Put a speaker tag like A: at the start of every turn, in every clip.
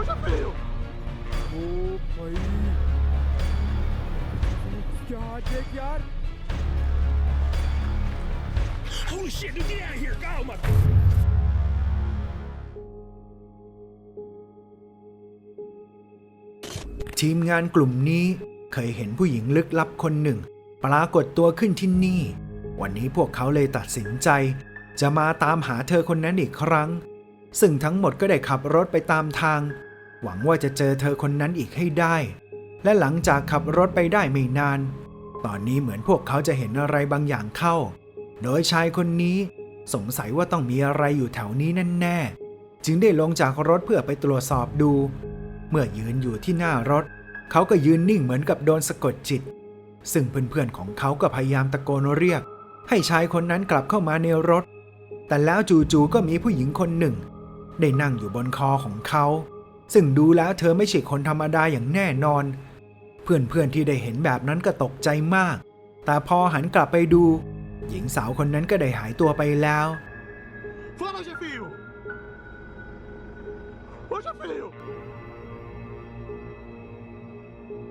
A: Hoje veio!
B: ओ भाई क्या देख यार
A: Holy shit, dude, get out of here! Go, my...
C: ทีมงานกลุ่มนี้เคยเห็นผู้หญิงลึกลับคนหนึ่ง ปรากฏตัวขึ้นที่นี่ วันนี้พวกเขาเลยตัดสินใจ จะมาตามหาเธอคนนั้นอีกครั้ง ซึ่งทั้งหมดก็ได้ขับรถไปตามทาง หวังว่าจะเจอเธอคนนั้นอีกให้ได้ และหลังจากขับรถไปได้ไม่นาน ตอนนี้เหมือนพวกเขาจะเห็นอะไรบางอย่างเข้า โดยชายคนนี้สงสัยว่าต้องมีอะไรอยู่แถวนี้แน่ๆ จึงได้ลงจากรถเพื่อไปตรวจสอบดู เมื่อยืนอยู่ที่หน้ารถ เขาก็ยืนนิ่งเหมือนกับโดนสะกดจิต ซึ่งเพื่อนๆของเขาก็พยายามตะโกนเรียก ให้ชายคนนั้นกลับเข้ามาในรถ แต่แล้วจู่ๆก็มีผู้หญิงคนหนึ่ง ได้นั่งอยู่บนคอของเขา ซึ่งดูแล้วเธอไม่ใช่คนธรรมดาอย่างแน่นอน เพื่อนๆที่ได้เห็นแบบนั้นก็ตกใจมาก แต่พอหันกลับไปดู หญิงสาวคนนั้นก็ได้หายตัวไปแล้ว
A: Fala, Jefinho! Ô, Jefinho!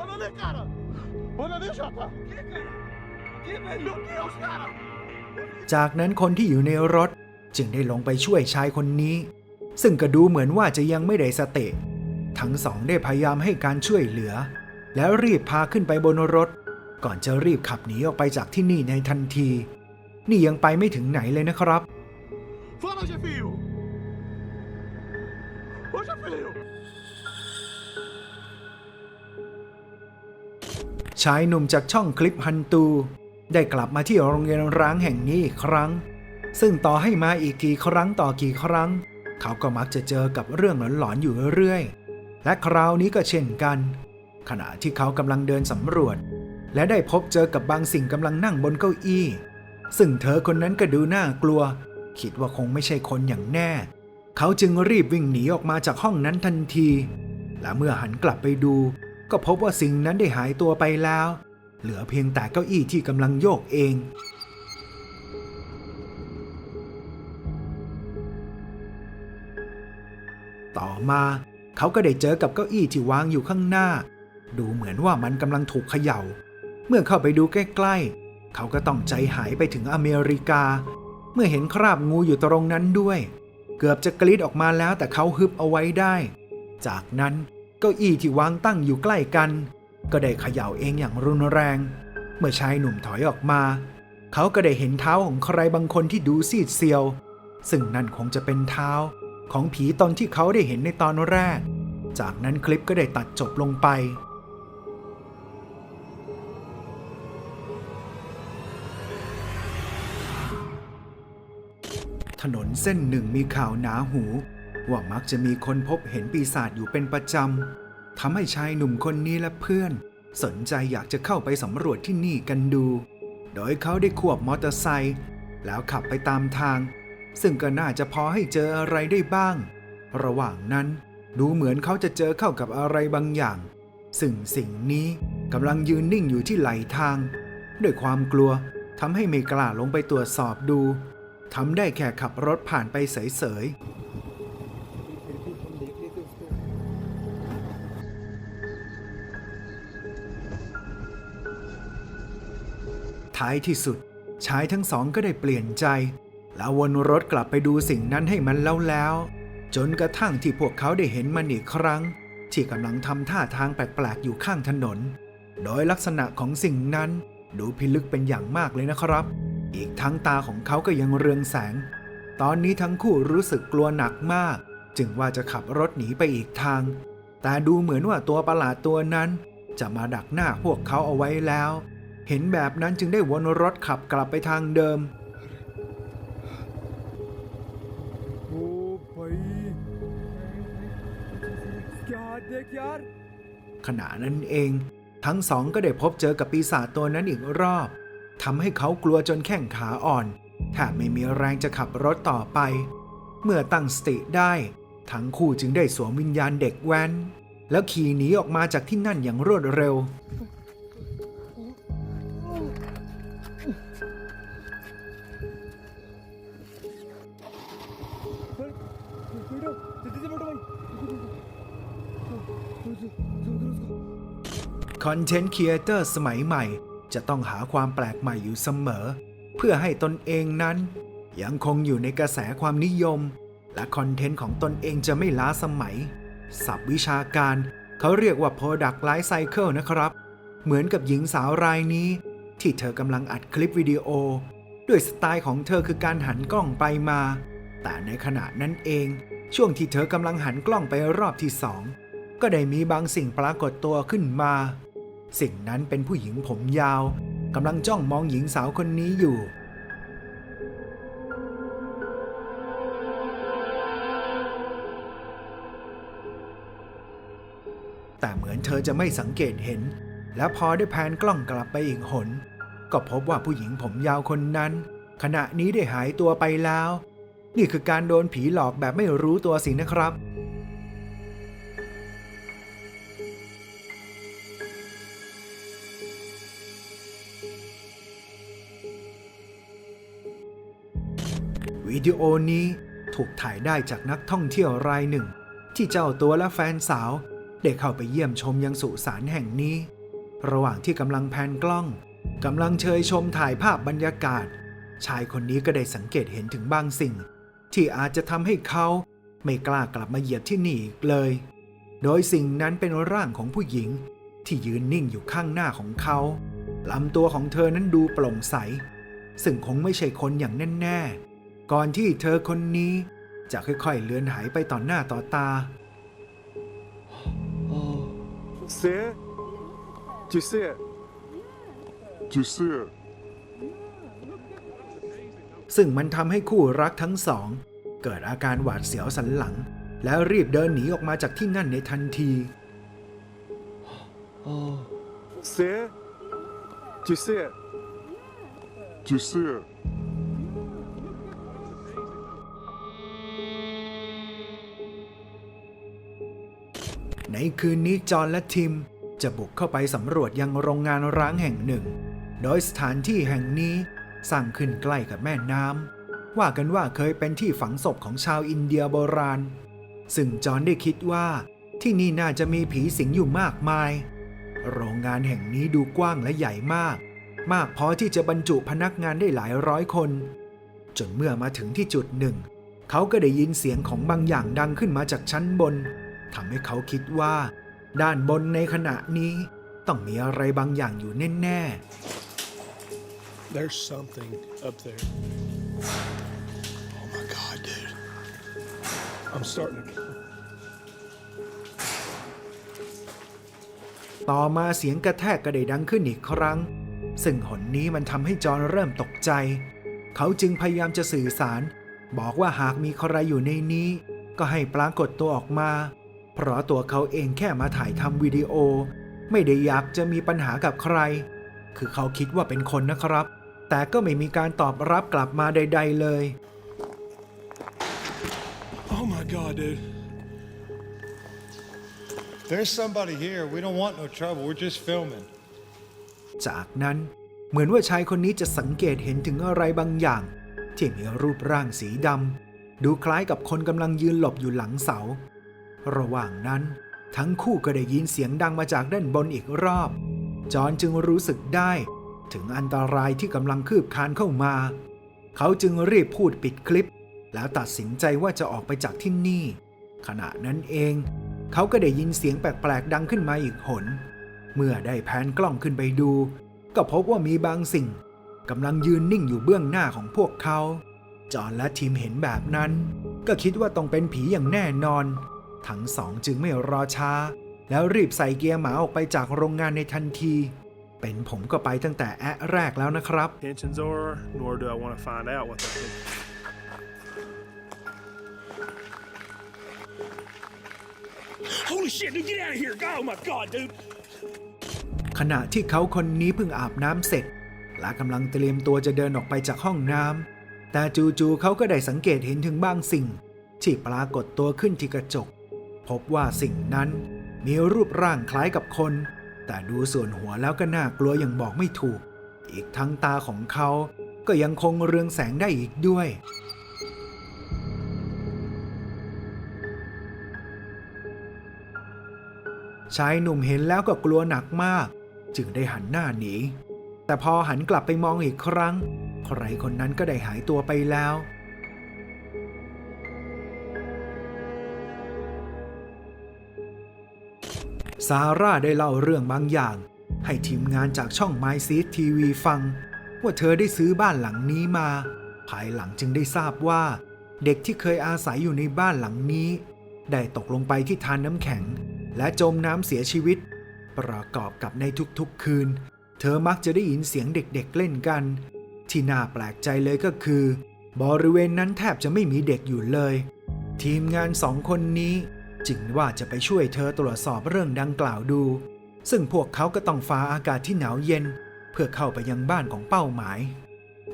A: Olha ali, cara! Olha ali, Jota! Que, cara? Que, velho? Meu Deus, cara!
C: จากนั้นคนที่อยู่ในรถจึงได้ลงไปช่วยชายคนนี้ ซึ่งก็ดูเหมือนว่าจะยังไม่ได้สติ ทั้งสองได้พยายามให้การช่วยเหลือ แล้วรีบพาขึ้นไปบนรถ ก่อนจะรีบขับหนีออกไปจากที่นี่ในทันที นี่ยังไปไม่ถึงไหนเลยนะครับ
A: Fala, Jefinho! Ô, Jefinho!
C: ชายหนุ่มจากช่องคลิปฮันตู ได้กลับมาที่โรงเรียนร้างแห่งนี้อีกครั้ง ซึ่งต่อให้มาอีกกี่ครั้งต่อกี่ครั้ง เขาก็มักจะเจอกับเรื่องหลอนๆอยู่เรื่อย และคราวนี้ก็เช่นกัน ขณะที่เขากำลังเดินสำรวจ และได้พบเจอกับบางสิ่งกำลังนั่งบนเก้าอี้ ซึ่งเธอคนนั้นก็ดูน่ากลัว คิดว่าคงไม่ใช่คนอย่างแน่ เขาจึงรีบวิ่งหนีออกมาจากห้องนั้นทันที และเมื่อหันกลับไปดู ก็พบว่าสิ่งนั้นได้หายตัวไปแล้ว เหลือเพียงแต่เก้าอี้ที่กำลังโยกเอง ต่อมาเขาก็ได้เจอกับเก้าอี้ที่วางอยู่ข้างหน้า ดูเหมือนว่ามันกำลังถูกเขย่า เมื่อเข้าไปดูใกล้ๆ เขาก็ต้องใจหายไปถึงอเมริกา เมื่อเห็นคราบงูอยู่ตรงนั้นด้วย เกือบจะกรีดออกมาแล้วแต่เขาฮึบเอาไว้ได้ จากนั้นเก้าอี้ที่วางตั้งอยู่ใกล้กัน ก็ได้เขย่าเองอย่างรุนแรง เมื่อชายหนุ่มถอยออกมา เขาก็ได้เห็นเท้าของใครบางคนที่ดูซีดเซียว ซึ่งนั่นคงจะเป็นเท้า ของผีตนที่เขาได้เห็นในตอนแรก จากนั้นคลิปก็ได้ตัดจบลงไป ถนนเส้นหนึ่งมีข่าวหนาหู ว่ามักจะมีคนพบเห็นปีศาจอยู่เป็นประจำทำให้ชายหนุ่มคนนี้และเพื่อน สนใจอยากจะเข้าไปสำรวจที่นี่กันดู โดยเขาได้ควบมอเตอร์ไซค์แล้วขับไปตามทาง ซึ่งก็น่าจะพอให้เจออะไรได้บ้าง ระหว่างนั้นดูเหมือนเขาจะเจอเข้ากับอะไรบางอย่าง ซึ่งสิ่งนี้กำลังยืนนิ่งอยู่ที่ไหลทาง ด้วยความกลัวทำให้ไม่กล้าลงไปตรวจสอบดูทำได้แค่ขับรถผ่านไปเสยๆท้ายที่สุดชายทั้งสองก็ได้เปลี่ยนใจ แล้ววนรถกลับไปดูสิ่งนั้นให้มันแล้วแล้วจนกระทั่งที่พวกเขาได้เห็นมันอีกครั้ง ที่กำลังทำท่าทางแปลกๆอยู่ข้างถนน โดยลักษณะของสิ่งนั้นดูพิลึกเป็นอย่างมากเลยนะครับ อีกทั้งตาของเขาก็ยังเรืองแสง ตอนนี้ทั้งคู่รู้สึกกลัวหนักมาก จึงว่าจะขับรถหนีไปอีกทาง แต่ดูเหมือนว่าตัวประหลาดตัวนั้น จะมาดักหน้าพวกเขาเอาไว้แล้ว เห็นแบบนั้นจึงได้วนรถขับกลับไปทางเดิม ขณะนั้นเอง ทั้งสองก็ได้พบเจอกับปีศาจตัวนั้นอีกรอบทำให้เขากลัวจนแข้งขาอ่อนแทบไม่มีแรงจะขับรถต่อไป เมื่อตั้งสติได้ ทั้งคู่จึงได้สวมวิญญาณเด็กแว้น แล้วขี่หนีออกมาจากที่นั่นอย่างรวดเร็ว คอนเทนต์ครีเอเตอร์สมัยใหม่ จะต้องหาความแปลกใหม่อยู่เสมอ เพื่อให้ตนเองนั้น ยังคงอยู่ในกระแสความนิยม และคอนเทนต์ของตนเองจะไม่ล้าสมัยศัพท์วิชาการเขาเรียกว่า Product Life Cycle นะครับ เหมือนกับหญิงสาวรายนี้ ที่เธอกำลังอัดคลิปวิดีโอ ด้วยสไตล์ของเธอคือการหันกล้องไปมา แต่ในขณะนั้นเอง ช่วงที่เธอกำลังหันกล้องไปรอบที่สองก็ได้มีบางสิ่งปรากฏตัวขึ้นมา สิ่งนั้นเป็นผู้หญิงผมยาวกำลังจ้องมองหญิงสาวคนนี้อยู่ แต่เหมือนเธอจะไม่สังเกตเห็น และพอได้แพนกล้องกลับไปอีกหน ก็พบว่าผู้หญิงผมยาวคนนั้น ขณะนี้ได้หายตัวไปแล้ว นี่คือการโดนผีหลอกแบบไม่รู้ตัวสินะครับ วิดีโอนี้ถูกถ่ายได้จากนักท่องเที่ยวรายหนึ่ง ที่เจ้าตัวและแฟนสาวได้เข้าไปเยี่ยมชมยังสุสานแห่งนี้ ระหว่างที่กำลังแพนกล้องกำลังเชยชมถ่ายภาพบรรยากาศ ชายคนนี้ก็ได้สังเกตเห็นถึงบางสิ่ง ที่อาจจะทำให้เขาไม่กล้ากลับมาเหยียบที่นี่อีกเลย โดยสิ่งนั้นเป็นร่างของผู้หญิงที่ยืนนิ่งอยู่ข้างหน้าของเขาลำตัวของเธอนั้นดูโปร่งใส ซึ่งคงไม่ใช่คนอย่างแน่ๆ ก่อนที่เธอคนนี้จะค่อยๆเลือนหายไปต่อหน้าต่อตา
A: See it? Do you see it?
D: Do you see it?
C: ซึ่งมันทำให้คู่รักทั้งสอง เกิดอาการหวาดเสียวสันหลัง แล้วรีบเดินหนีออกมาจากที่นั่นในทันที
A: See it? Do you see it?
D: Do you see it?
C: ในคืนนี้จอห์นและทิม จะบุกเข้าไปสำรวจยังโรงงานร้างแห่งหนึ่ง โดยสถานที่แห่งนี้สร้างขึ้นใกล้กับแม่น้ำว่ากันว่าเคยเป็นที่ฝังศพของชาวอินเดียโบราณ ซึ่งจอห์นได้คิดว่า ที่นี่น่าจะมีผีสิงอยู่มากมาย โรงงานแห่งนี้ดูกว้างและใหญ่มาก มากพอที่จะบรรจุพนักงานได้หลายร้อยคน จนเมื่อมาถึงที่จุดหนึ่ง เขาก็ได้ยินเสียงของบางอย่างดังขึ้นมาจากชั้นบน ทำให้เขาคิดว่า ด้านบนในขณะนี้ต้องมีอะไรบางอย่างอยู่แน่
E: There's something up there.
D: Oh my god, dude.
E: I'm starting to.
C: ๆต่อมาเสียงกระแทกก็ได้ดังขึ้นอีกครั้ง ซึ่งหนนี้มันทำให้จอห์นเริ่มตกใจ เขาจึงพยายามจะสื่อสาร บอกว่าหากมีใครอยู่ในนี้ ก็ให้ปรากฏตัวออกมา เพราะตัวเขาเองแค่มาถ่ายทำวิดีโอ ไม่ได้อยากจะมีปัญหากับใคร คือเขาคิดว่าเป็นคนนะครับ แต่ก็ไม่มีการตอบรับกลับมาใด ๆเลย
E: Oh my god, dude.
F: There's somebody here. We don't want no trouble. We're just filming.
C: จากนั้นเหมือนว่าชายคนนี้จะสังเกตเห็นถึงอะไรบางอย่าง ที่มีรูปร่างสีดำดูคล้ายกับคนกำลังยืนหลบอยู่หลังเสา ระหว่างนั้น ทั้งคู่ก็ได้ยินเสียงดังมาจากด้านบนอีกรอบ จอนจึงรู้สึกได้ ถึงอันตรายที่กำลังคืบคานเข้ามา เขาจึงรีบพูดปิดคลิป แล้วตัดสินใจว่าจะออกไปจากที่นี่ ขณะนั้นเอง เขาก็ได้ยินเสียงแปลกๆดังขึ้นมาอีกหน เมื่อได้แพนกล้องขึ้นไปดู ก็พบว่ามีบางสิ่งกำลังยืนนิ่งอยู่เบื้องหน้าของพวกเขา จอนและทีมเห็นแบบนั้น ก็คิดว่าต้องเป็นผีอย่างแน่นอน ทั้งสองจึงไม่รอช้า แล้วรีบใส่เกียร์หมาออกไปจากโรงงานในทันที เป็นผมก็ไปตั้งแต่แอะแรกแล้วนะครับ
E: Intentions are, nor do I want to find out what they're thinking. Holy shit, dude, get out of here! Oh my god, dude!
C: ขณะที่เขาคนนี้เพิ่งอาบน้ำเสร็จ และกำลังเตรียมตัวจะเดินออกไปจากห้องน้ำแต่จู่ๆเขาก็ได้สังเกตเห็นถึงบางสิ่ง ที่ปรากฏตัวขึ้นที่กระจก พบว่าสิ่งนั้นมีรูปร่างคล้ายกับคน แต่ดูส่วนหัวแล้วก็น่ากลัวอย่างบอกไม่ถูก อีกทั้งตาของเขาก็ยังคงเรืองแสงได้อีกด้วย ชายหนุ่มเห็นแล้วก็กลัวหนักมาก จึงได้หันหน้าหนี แต่พอหันกลับไปมองอีกครั้ง ใครคนนั้นก็ได้หายตัวไปแล้ว ซาร่าได้เล่าเรื่องบางอย่าง ให้ทีมงานจากช่อง My Seed TV ฟัง ว่าเธอได้ซื้อบ้านหลังนี้มา ภายหลังจึงได้ทราบว่า เด็กที่เคยอาศัยอยู่ในบ้านหลังนี้ ได้ตกลงไปที่ทานน้ำแข็ง และจมน้ำเสียชีวิต ประกอบกับในทุกๆคืน เธอมักจะได้ยินเสียงเด็กๆเล่นกัน ที่น่าแปลกใจเลยก็คือ บริเวณนั้นแทบจะไม่มีเด็กอยู่เลย ทีมงานสองคนนี้ จึงว่าจะไปช่วยเธอตรวจสอบเรื่องดังกล่าวดู ซึ่งพวกเขาก็ต้องฟ้าอากาศที่หนาวเย็น เพื่อเข้าไปยังบ้านของเป้าหมาย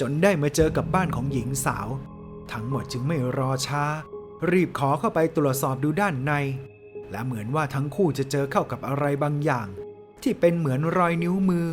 C: จนได้มาเจอกับบ้านของหญิงสาว ทั้งหมดจึงไม่รอช้า รีบขอเข้าไปตรวจสอบดูด้านใน และเหมือนว่าทั้งคู่จะเจอเข้ากับอะไรบางอย่าง ที่เป็นเหมือนรอยนิ้วมือ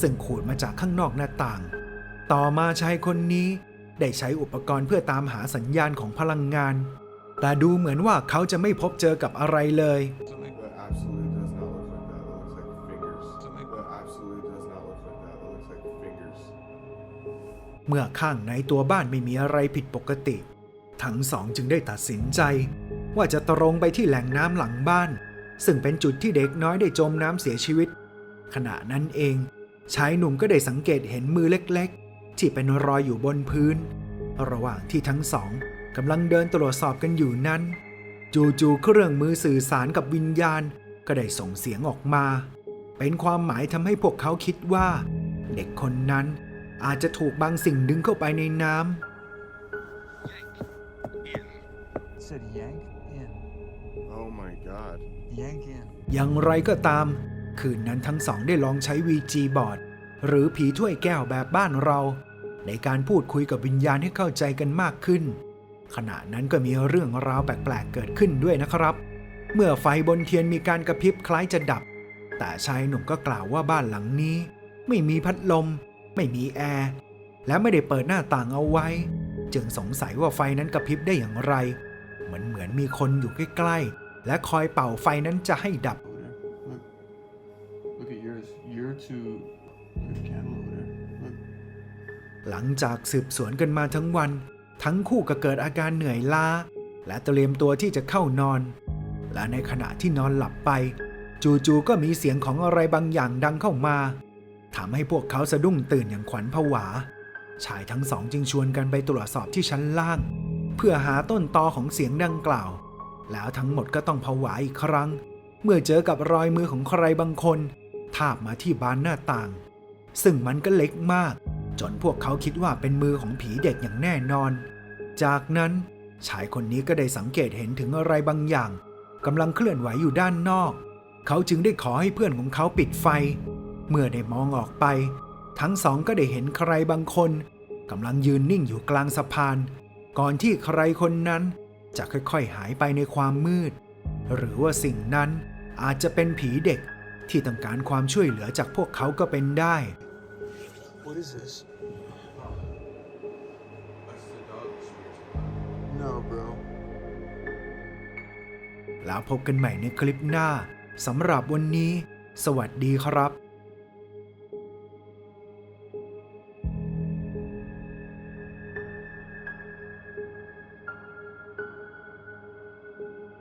C: ซึ่งขูดมาจากข้างนอกหน้าต่าง ต่อมาชายคนนี้ได้ใช้อุปกรณ์เพื่อตามหาสัญญาณของพลังงาน แต่ดูเหมือนว่าเขาจะไม่พบเจอกับอะไรเลย เมื่อข้างในตัวบ้านไม่มีอะไรผิดปกติ ทั้งสองจึงได้ตัดสินใจ ว่าจะตรงไปที่แหล่งน้ำหลังบ้าน ซึ่งเป็นจุดที่เด็กน้อยได้จมน้ำเสียชีวิต ขณะนั้นเองชายหนุ่มก็ได้สังเกตเห็นมือเล็กๆ ที่เป็นรอยอยู่บนพื้น ระหว่างที่ทั้งสอง กำลังเดินตรวจสอบกันอยู่นั้น จู่ๆเครื่องมือสื่อสารกับวิญญาณก็ได้ส่งเสียงออกมา เป็นความหมายทำให้พวกเขาคิดว่า เด็กคนนั้นอาจจะถูกบางสิ่งดึงเข้าไปในน้ำ
G: Said yank in.
H: Oh my god.
G: Yank in.
C: อย่างไรก็ตาม คืนนั้นทั้งสองได้ลองใช้ VG บอร์ดหรือผีถ้วยแก้วแบบบ้านเรา ในการพูดคุยกับวิญญาณให้เข้าใจกันมากขึ้น ขณะนั้นก็มีเรื่องราวแปลกๆเกิดขึ้นด้วยนะครับ เมื่อไฟบนเทียนมีการกระพริบคล้ายจะดับ แต่ชายหนุ่มก็กล่าวว่าบ้านหลังนี้ ไม่มีพัดลม ไม่มีแอร์และไม่ได้เปิดหน้าต่างเอาไว้ จึงสงสัยว่าไฟนั้นกระพริบได้อย่างไร เหมือนเหมือนมีคนอยู่ใกล้ๆ และคอยเป่าไฟนั้นจะให้ดับ
H: Look. Look at yours. You're too. There's a candle over there. Look.
C: หลังจากสืบสวนกันมาทั้งวัน ทั้งคู่ก็เกิดอาการเหนื่อยล้า และเตรียมตัวที่จะเข้านอน และในขณะที่นอนหลับไป จู่ๆก็มีเสียงของอะไรบางอย่างดังเข้ามาทำให้พวกเขาสะดุ้งตื่นอย่างขวัญผวา ชายทั้งสองจึงชวนกันไปตรวจสอบที่ชั้นล่าง เพื่อหาต้นตอของเสียงดังกล่าว แล้วทั้งหมดก็ต้องผวาอีกครั้ง เมื่อเจอกับรอยมือของใครบางคน ทาบมาที่บานหน้าต่าง ซึ่งมันก็เล็กมาก จนพวกเขาคิดว่าเป็นมือของผีเด็กอย่างแน่นอน จากนั้นชายคนนี้ก็ได้สังเกตเห็นถึงอะไรบางอย่างกำลังเคลื่อนไหวอยู่ด้านนอก เขาจึงได้ขอให้เพื่อนของเขาปิดไฟ เมื่อได้มองออกไป ทั้งสองก็ได้เห็นใครบางคนกำลังยืนนิ่งอยู่กลางสะพาน ก่อนที่ใครคนนั้นจะค่อยๆ หายไปในความมืด หรือว่าสิ่งนั้นอาจจะเป็นผีเด็กที่ต้องการความช่วยเหลือจากพวกเขาก็เป็นได้
G: What is this?
H: No, bro.
C: แล้วพบกันใหม่ในคลิปหน้าสำหรับวันนี้ สวัสดีครับ